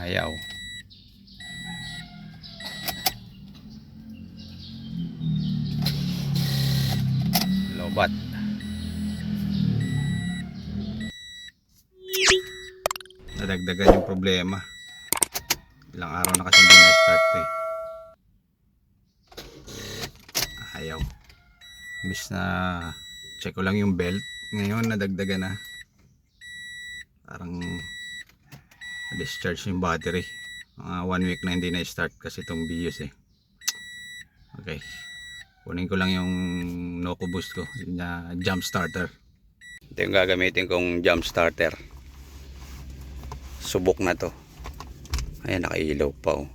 Ayaw. Lobat. Nadagdagan yung problema. Ilang araw na kasi hindi na-start eh. Ayaw. Miss na check ko lang yung belt. Ngayon nadagdagan na. Parang discharge yung battery. Mga one week na hindi na-start kasi itong BIOS eh. Okay. Kunin ko lang yung Noco Boost ko. Na jump starter. Ito yung gagamitin kong jump starter. Subok na to. Ayan, nakailaw pa oh.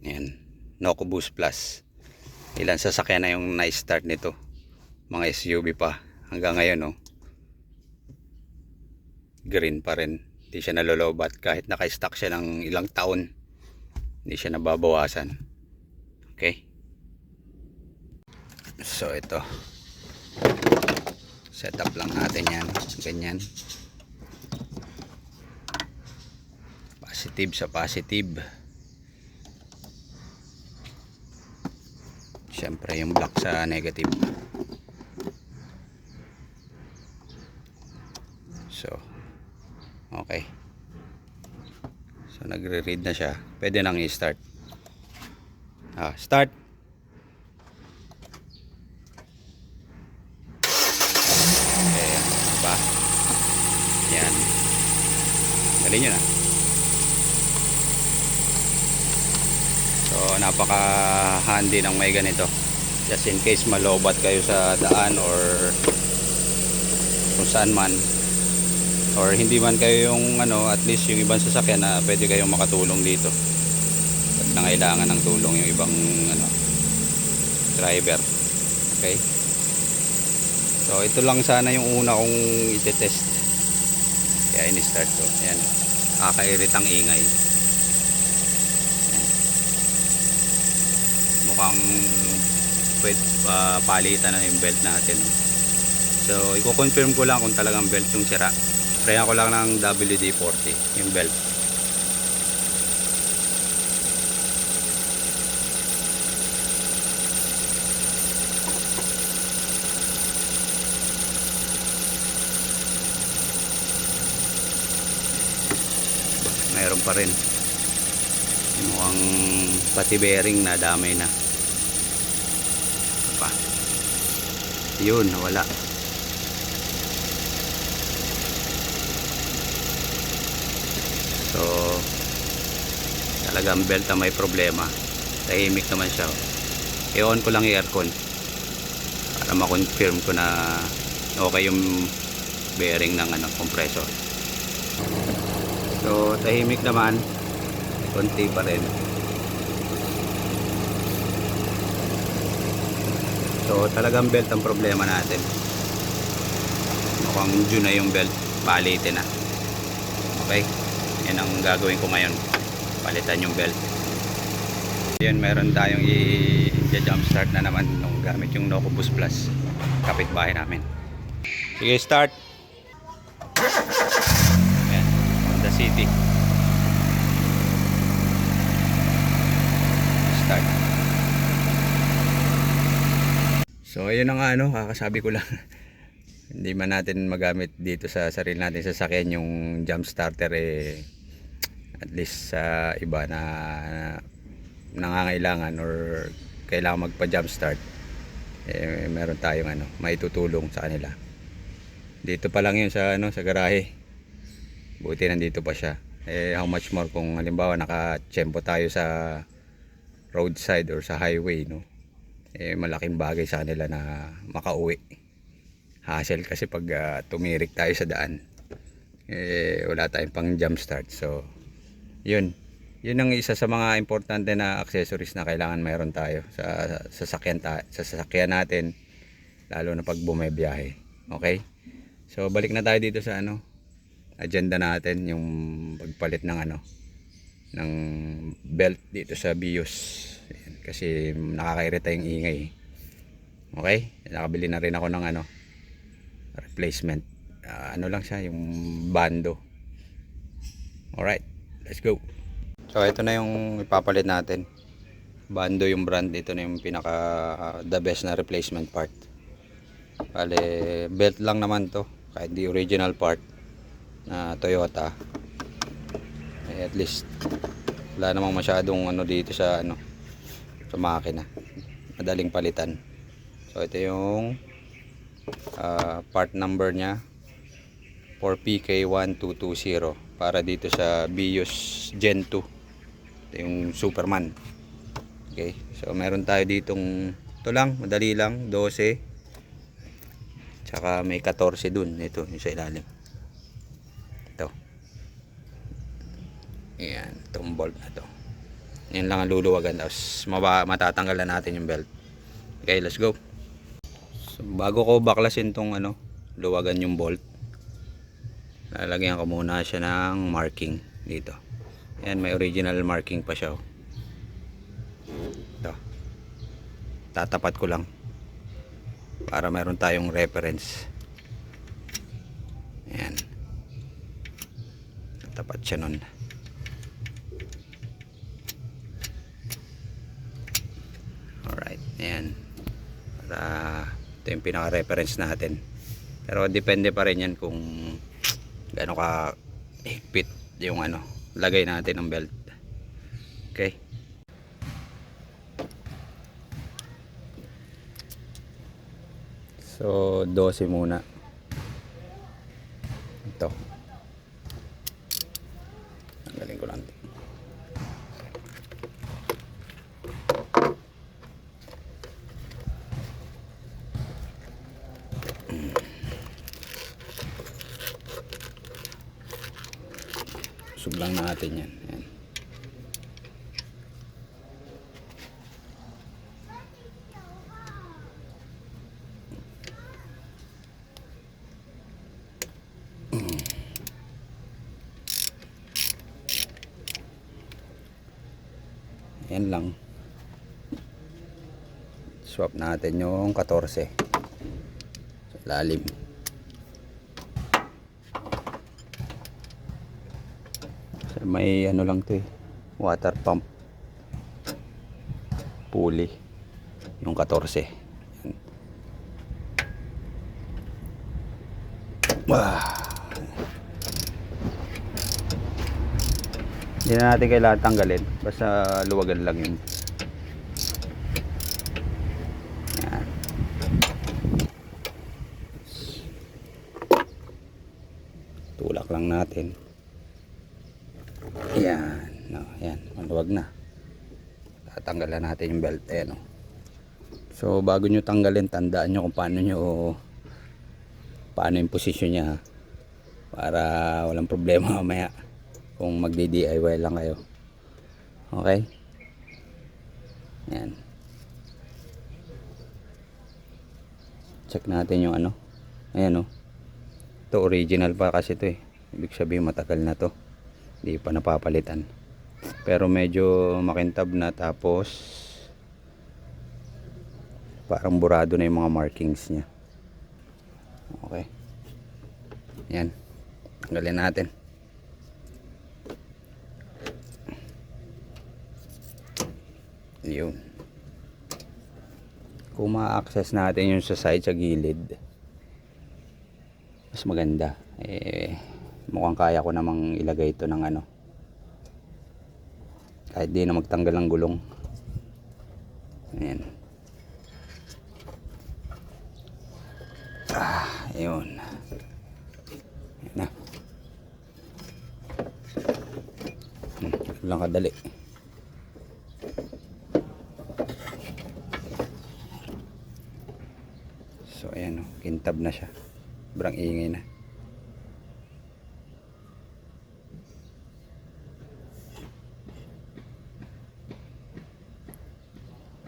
Ayan. Noco Boost Plus. Ilan sasakyan na yung na-start nito. Mga SUV pa. Hanggang ngayon oh. Green pa rin. Hindi siya nalolobat. Kahit naka-stock siya ng ilang taon. Hindi siya nababawasan. Okay. So ito. Setup lang natin yan. Ganyan. Positive sa positive. Siyempre yung black sa negative. So, okay. So, nagre-read na siya. Pwede nang i-start. Ah, start. Okay, diba? Yan. Galing yun ah. So, napaka handy ng may ganito. Just in case malobat kayo sa daan or kung saan man or hindi man kayo yung ano at least yung ibang sasakyan na pwede kayong makatulong dito. Pag nangailangan ng tulong yung ibang ano driver. Okay? So ito lang sana yung una kong itetest kaya ini-start ko. Ayan. Kakairitang ingay. Ayan. mukhang pwede pa palitan na yung belt natin. So i-confirm ko lang kung talagang belt yung sira Sprayan ko lang ng WD-40 yung belt. Mayroon pa rin. Mukhang pati bearing na damay na. Pa. Yun, wala. So, talagang belt na may problema. Tahimik naman siya. I-on ko lang yung aircon para ma-confirm ko na okay yung bearing ng ano, compressor. So, tahimik naman. Konti pa rin. So, talagang belt ang problema natin. Mukhang June na yung belt. Palitin na. Okay? Yan ang gagawin ko ngayon. Palitan yung belt. Yun meron tayong i-jump start na naman nung gamit yung Noco Boost Plus kapitbahay namin. Sige start. Yan Honda City. Start. So ayun na nga ano kakasabi ko lang. Hindi man natin magamit dito sa sarili natin sasakyan yung jump starter eh at least sa iba na nangangailangan or kailangan magpa jump start eh meron tayong ano maitutulong sa kanila. Dito pa lang yun sa ano sa garahe. Buti nandito pa siya. Eh how much more kung halimbawa nakatsempo tayo sa roadside or sa highway no? Eh malaking bagay sa kanila na makauwi. Hassle kasi pag uh, tumirik tayo sa daan. Eh wala tayong pang jump start so yun. Yun ang isa sa mga importante na accessories na kailangan mayroon tayo sa sasakyan ta sa sasakyan natin lalo na pag bumibiyahe okay? So balik na tayo dito sa ano agenda natin yung pagpalit ng ano ng belt dito sa BIOS. Kasi nakakairita yung ingay okay? Nakabili na rin ako ng ano replacement. Ah, ano lang siya, yung bando. Alright, let's go. So ito na yung ipapalit natin. Bando yung brand, ito na yung pinaka ah, the best na replacement part. Bale, belt lang naman to, kahit di original part na Toyota. Eh, at least wala namang masyadong ano dito sa ano sa makina. Madaling palitan. So ito yung ah, part number niya 4PK1220 para dito sa Bios Gen 2 ito yung Superman. Okay so meron tayo ditong ito lang madali lang 12 tsaka may 14 dun ito yung sa ilalim. Ito. Yan itong bolt na to. Yan lang ang luluwagan tapos maba, matatanggalan natin yung belt. Okay let's go. So, bago ko baklasin tong ano luwagan yung bolt lalagyan ko muna siya ng marking dito. Yan may original marking pa siya oh. ito. Tatapat ko lang para meron tayong reference. Yan tatapat siya nun. Alright yan para ito yung pinaka reference natin. Pero depende pa rin yan kung gaano ka higpit yung ano lagay natin ng belt. Okay? So 12 muna. Ito tanggalin ko lang to. sublang natin yan. Ayan. yan lang. Swap natin yung 14 sa lalim may ano lang to eh water pump. Pulley. Yung 14 Yan. Wah. hindi na natin kailangan tanggalin. Basta luwagan lang yun. Tulak lang natin Ayan. No, ayan. Maluwag na. Tatanggalan natin yung belt. Ayan, oh. So, bago nyo tanggalin, tandaan nyo kung paano nyo paano yung posisyon niya. ha. Para walang problema mamaya kung magdi-DIY lang kayo. Okay? Ayan. Check natin yung ano. Ayan, oh. Ito, original pa kasi ito eh. Ibig sabihin, matagal na to hindi pa napapalitan pero medyo makintab na tapos parang burado na yung mga markings niya. Okay. Yan. Tanggalin natin. Yun. Kung ma-access natin yung sa side sa gilid mas maganda. Eh mukhang kaya ko namang ilagay ito ng ano kahit di na magtanggal ng gulong. Ayan. Ah ayun. Ayan na. Hmm, lang kadali. So ayan o kintab na siya. Sobrang ingay na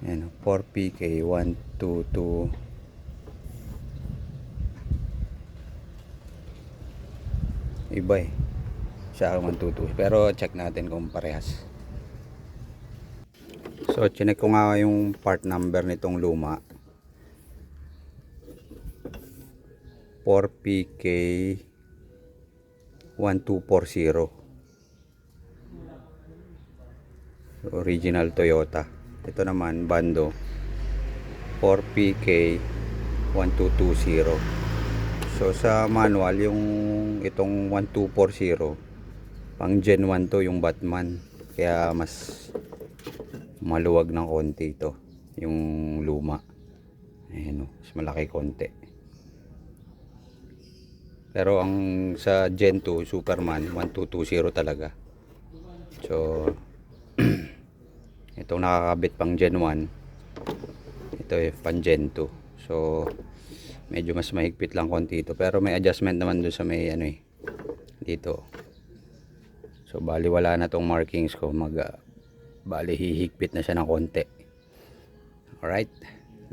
Ayan, oh, 4PK 122 Iba eh. Sa akin 122. Pero check natin kung parehas. So, chinek ko nga yung part number nitong luma. 4PK 1240 original Toyota ito naman bando. 4PK 1220 so sa manual yung itong 1240 pang gen 1 to yung Batman. Kaya mas maluwag ng konti ito yung luma. Ayan o mas malaki konti. Pero ang sa gen 2 Superman 1220 talaga. So itong nakakabit pang gen 1 ito eh pang gen 2 so medyo mas mahigpit lang konti ito. Pero may adjustment naman doon sa may ano eh dito. So bali wala na tong markings ko. Mag ah, bali hihigpit na siya ng konti. Alright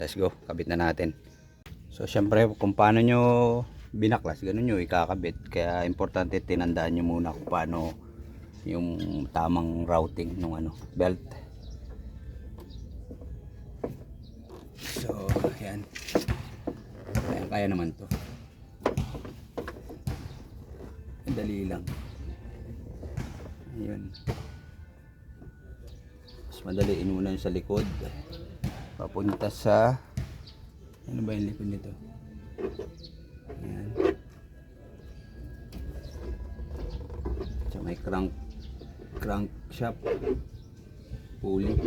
let's go. Kabit na natin. So syempre kung paano nyo binaklas ganun nyo ikakabit. Kaya importante tinandaan nyo muna kung paano yung tamang routing ng ano belt so ayan. Kaya kaya naman to. Madali lang. Ayun mas madali inunan sa likod. Papunta sa ano ba yung likod nito? Ayan. So may crank crank shop. Pulley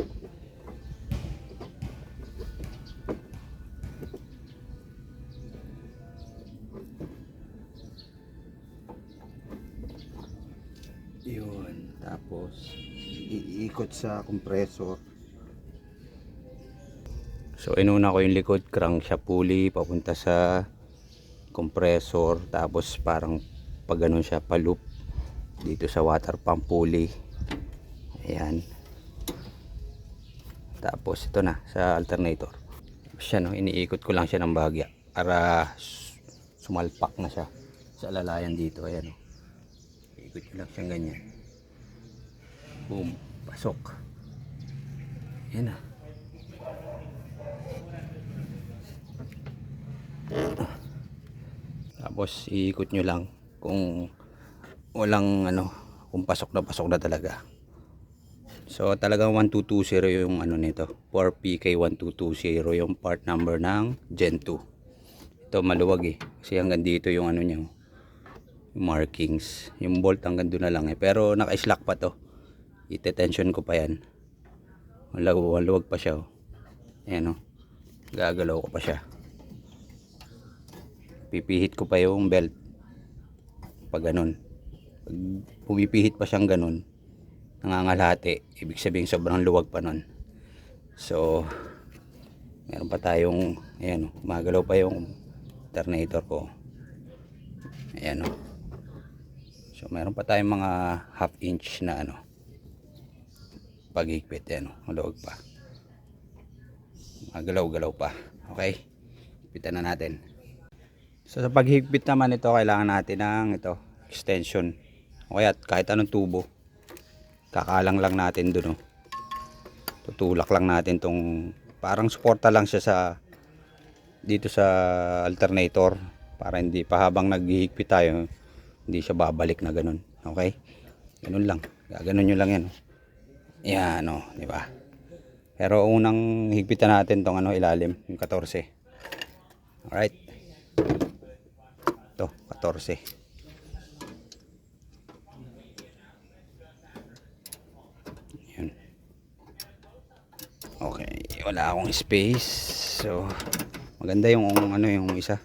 iikot sa compressor. So inuna ko yung likod crank shop pulley papunta sa compressor tapos parang pag ganun siya pa loop dito sa water pump pulley. Ayan. Tapos ito na sa alternator. Siya no iniikot ko lang siya ng bagya para sumalpak na siya sa lalayan dito. Ayan no. Ikot ko lang siyang ganyan. Boom pasok. Yan na. Tapos iikot nyo lang kung walang ano kung pasok na pasok na talaga. So talagang 1220 yung ano nito. 4PK 1220 yung part number ng Gen 2 ito maluwag eh. Kasi hanggang dito yung ano yung markings. Yung bolt hanggang doon na lang eh. Pero naka-slack pa to ite-tension ko pa yan. Maluwag pa siya oh. ayan oh. Gagalaw ko pa siya. Pipihit ko pa yung belt. Pag ganun. Pag pumipihit pa siyang ganun nangangalhati ibig sabihin sobrang luwag pa nun. So meron pa tayong ayan oh. Gumagalaw pa yung alternator ko. Ayan oh. So meron pa tayong mga half inch na ano paghigpit yan oh, maluwag pa. Magalaw-galaw pa. Okay? Pitan na natin. So sa paghigpit naman ito kailangan natin ng ito extension. O kaya kahit anong tubo. Kakalang lang natin dun oh. Tutulak lang natin tong parang suporta lang siya sa dito sa alternator para hindi pa habang naghihigpit tayo hindi siya babalik na ganun. Okay? Ganun lang. Gaganon nyo lang yan. Yan, o. Di ba? Pero unang higpitan natin tong ano, ilalim. Yung 14. Alright. Ito, 14. Yan. Okay. Wala akong space. So, maganda yung ano yung isa.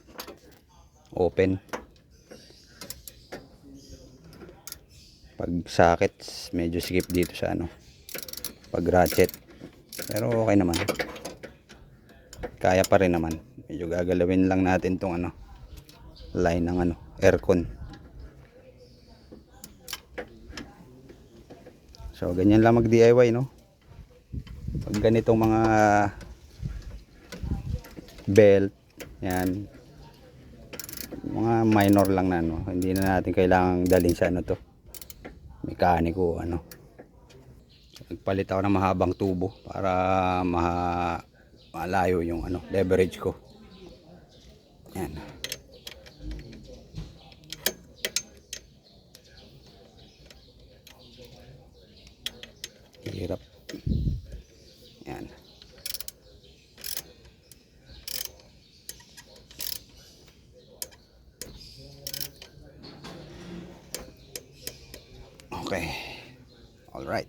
Open. pag sakit medyo skip dito sa ano pag ratchet pero okay naman. Kaya pa rin naman. Medyo gagalawin lang natin tong ano line ng ano aircon. So ganyan lang mag DIY no? Pag ganitong mga belt yan. Mga minor lang na ano hindi na natin kailangang dalhin sa ano to. Mekaniko ano nagpalit ako ng mahabang tubo para maha, malayo yung ano leverage ko. Yan Okay. Alright.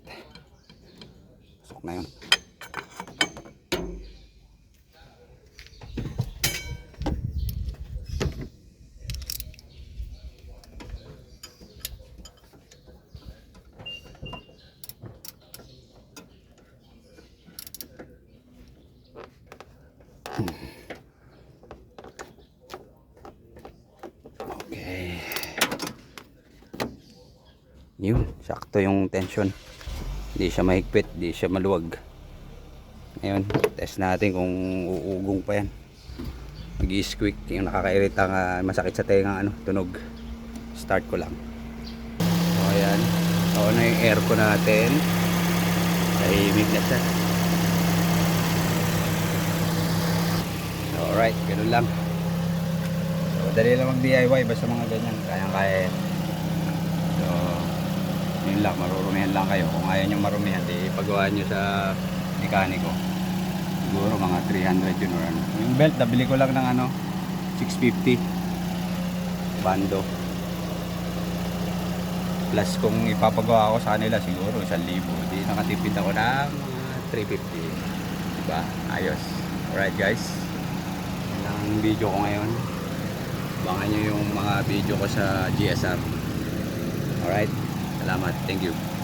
Pasok na yun. Okay. Yun, sakto yung tension. Hindi siya mahigpit, hindi siya maluwag. Ngayon, test natin kung uugong pa yan. Mag-squeak, yung nakakairita nga masakit sa tenga, ano, tunog. Start ko lang. So, ayan. So, na yung aircon natin. Tahimik na siya. Alright, ganun lang. So, dali lang mag-DIY basta mga ganyan. Kayang-kaya yan. Yun lang, marurumihan lang kayo. Kung ayaw nyo marumihan, di pagawa nyo sa mekaniko. Siguro mga 300 yun or ano. Yung belt, nabili ko lang ng ano, 650. Bando. Plus kung ipapagawa ko sa kanila, siguro 1,000. Di nakatipid ako ng mga 350. Diba? Ayos. Alright guys. Ang video ko ngayon. Abangan nyo yung mga video ko sa GSR. Alright. Salamat. Thank you.